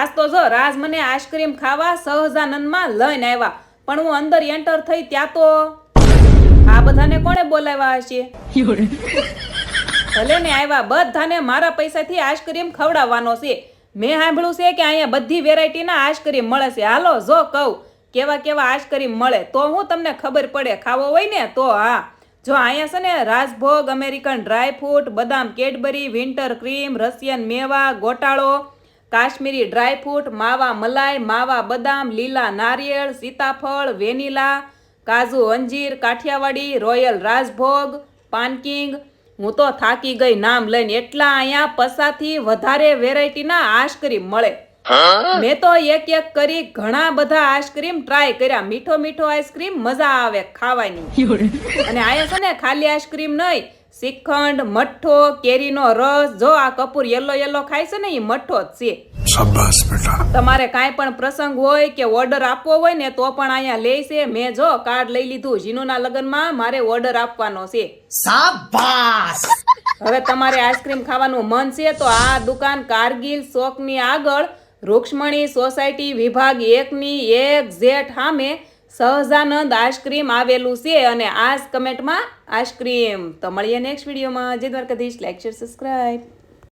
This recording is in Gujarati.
આજ તો જો રાજ મને આઈસ્ક્રીમ ખાવા સહજાનંદમાં લઈને આવ્યા. પણ હું અંદર એન્ટર થઈ ત્યાં તો આ બધાને કોણે બોલાવ્યા હશે? ભલે ને આવ્યા, બધાને મારા પૈસાથી આઈસ્ક્રીમ ખવડાવવાનો છે. મેં સાંભળ્યું છે કે અહીંયા બધી વેરાયટીના આઈસ્ક્રીમ મળે છે. હાલો, જો કહું, કેવા કેવા આઈસ્ક્રીમ મળે, તો હું તમને ખબર પડે. ખાવો હોય ને, તો હા. જો અહીંયા છે ને, રાજભોગ, અમેરિકન ડ્રાયફ્રૂટ, બદામ કેડબરી, વિન્ટર ક્રીમ, રશિયન મેવા, ગોટાળો કાશ્મીરી ડ્રાયફ્રૂટ માવા મલાઈ માવા બદામ લીલા નારિયેળ સીતાફળ વેનીલા કાજુ અંજીર Kathiyawadi royal Rajbhog pan king. હું તો થાકી ગઈ નામ લઈને એટલા અહીંયા પસાથી વધારે વેરાયટીના આઈસ્ક્રીમ મળે. મેં તો એક એક કરી ઘણા બધા આઈસ્ક્રીમ ટ્રાય કર્યા. મીઠો મીઠો આઈસ્ક્રીમ મજા આવે ખાવાની. અને આયા છે ને ખાલી આઈસ્ક્રીમ નહીં શ્રીખંડ મઠ્ઠો કેરીનો રસ જો આ કપૂર યલો યલો ખાય છે ને એ મઠ્ઠો જ છે. તમારે કાંઈ પણ પ્રસંગ હોય કે ઓર્ડર આપવો હોય ને તો પણ અહીંયા લે છે. મેં જો કાર્ડ લઈ લીધું જીનુના લગ્નમાં મારે ઓર્ડર આપવાનો છે. હવે તમારે આઈસ્ક્રીમ ખાવાનું મન છે તો આ દુકાન કારગિલ ચોકની આગળ રૂક્ષ્મણી સોસાયટી વિભાગ એકની એક ઝેઠ સામે સહજાનંદ આઈસ્ક્રીમ આવેલું છે અને આ કમેન્ટમાં આઈસ્ક્રીમ તો મળીએ નેક્સ્ટ વિડીયોમાં જય દ્વારકાધીશ. Like share subscribe